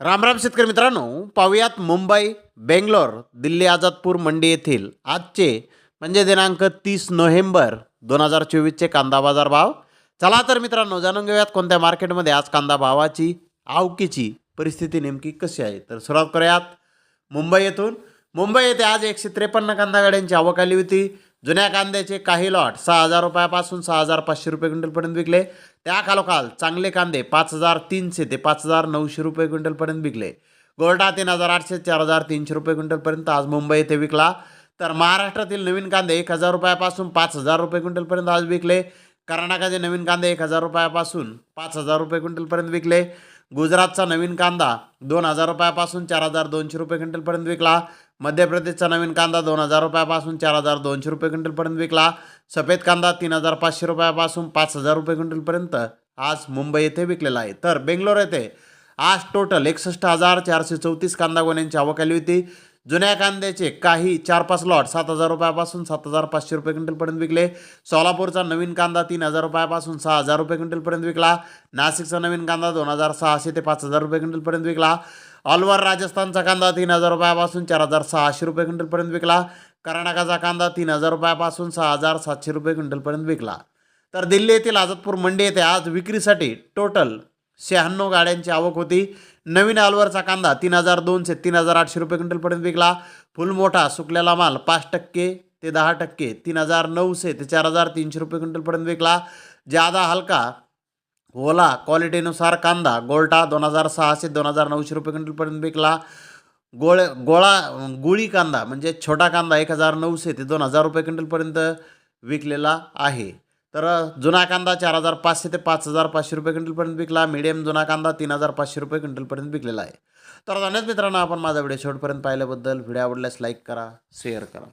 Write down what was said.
रामराम शेतकरी मित्रांनो पाहुयात मुंबई बेंगलोर दिल्ली आझादपूर मंडी येथील आजचे म्हणजे दिनांक तीस नोव्हेंबर दोन हजार चोवीसचे कांदा बाजार भाव. चला तर मित्रांनो जाणून घेऊयात कोणत्या मार्केटमध्ये आज कांदा भावाची आवकीची परिस्थिती नेमकी कशी आहे. तर सुरुवात करूयात मुंबई येथून. मुंबई येथे आज एकशे त्रेपन्न कांदा गाड्यांची आवक आली होती. जुन्या कांद्याचे काही लॉट सहा हजार रुपयापासून सहा हजार पाचशे रुपये क्विंटलपर्यंत विकले. त्या खालोखाल चांगले कांदे पाच हजार तीनशे ते पाच हजार नऊशे रुपये क्विंटलपर्यंत विकले. गोल्डा तीन हजार आठशे चार हजार तीनशे रुपये क्विंटलपर्यंत आज मुंबई येथे विकला. तर महाराष्ट्रातील नवीन कांदे एक हजार रुपयापासून पाच हजार रुपये क्विंटलपर्यंत आज विकले. कर्नाटकाचे नवीन कांदे एक हजार रुपयापासून पाच हजार रुपये क्विंटलपर्यंत विकले. गुजरातचा नवीन कांदा दोन हजार रुपयापासून चार हजार दोनशे रुपये क्विंटलपर्यंत विकला. मध्य प्रदेशचा नवीन कांदा दोन हजार रुपयापासून चार हजार दोनशे रुपये क्विंटलपर्यंत विकला. सफेद कांदा तीन हजार पाचशे रुपयापासून पाच हजार रुपये क्विंटलपर्यंत आज मुंबई येथे विकलेला आहे. तर बेंगलोर येथे आज टोटल एकसष्ट हजार चारशे चौतीस कांदा गोण्यांची आवक आली होती. जुन्या कांद्याचे काही चार पाच लॉट सात हजार रुपयापासून सात हजार पाचशे रुपये क्विंटलपर्यंत विकले. सोलापूरचा नवीन कांदा तीन हजार रुपयापासून सहा हजार रुपये क्विंटलपर्यंत विकला. नाशिकचा नवीन कांदा दोन हजार सहाशे ते पाच हजार रुपये क्विंटलपर्यंत विकला. ऑलवर राजस्थानचा कांदा तीन हजार रुपयापासून चार हजार सहाशे रुपये क्विंटलपर्यंत विकला. कर्नाटकाचा कांदा तीन हजार रुपयापासून सहा हजार सातशे रुपये क्विंटलपर्यंत विकला. तर दिल्ली येथील आझादपूर मंडी येथे आज विक्रीसाठी टोटल शहाण्णव गाड्यांची आवक होती. नवीन अलवरचा कांदा तीन हजार दोनशे तीन हजार आठशे रुपये क्विंटलपर्यंत विकला. फुल मोठा सुकलेला माल पाच टक्के ते दहा टक्के तीन हजार नऊशे ते चार हजार तीनशे रुपये क्विंटलपर्यंत विकला. जादा हलका ओला क्वालिटीनुसार कांदा गोल्टा दोन हजार सहाशे दोन हजार नऊशे रुपये क्विंटलपर्यंत विकला. गोळ गोळा गुळी कांदा म्हणजे छोटा कांदा एक हजार नऊशे ते दोन हजार रुपये क्विंटलपर्यंत विकलेला आहे. तर जुना कांदा चार हजार पाचशे ते पाच हजार पाचशे रुपये क्विंटलपर्यंत विकला. मिडियम जुना कांदा तीन हजार पाचशे रुपये क्विंटलपर्यंत विकलेला आहे. तर धन्यवाद मित्रांनो आपण माझा व्हिडिओ शेवटपर्यंत पाहिल्याबद्दल. व्हिडिओ आवडल्यास लाईक करा शेअर करा.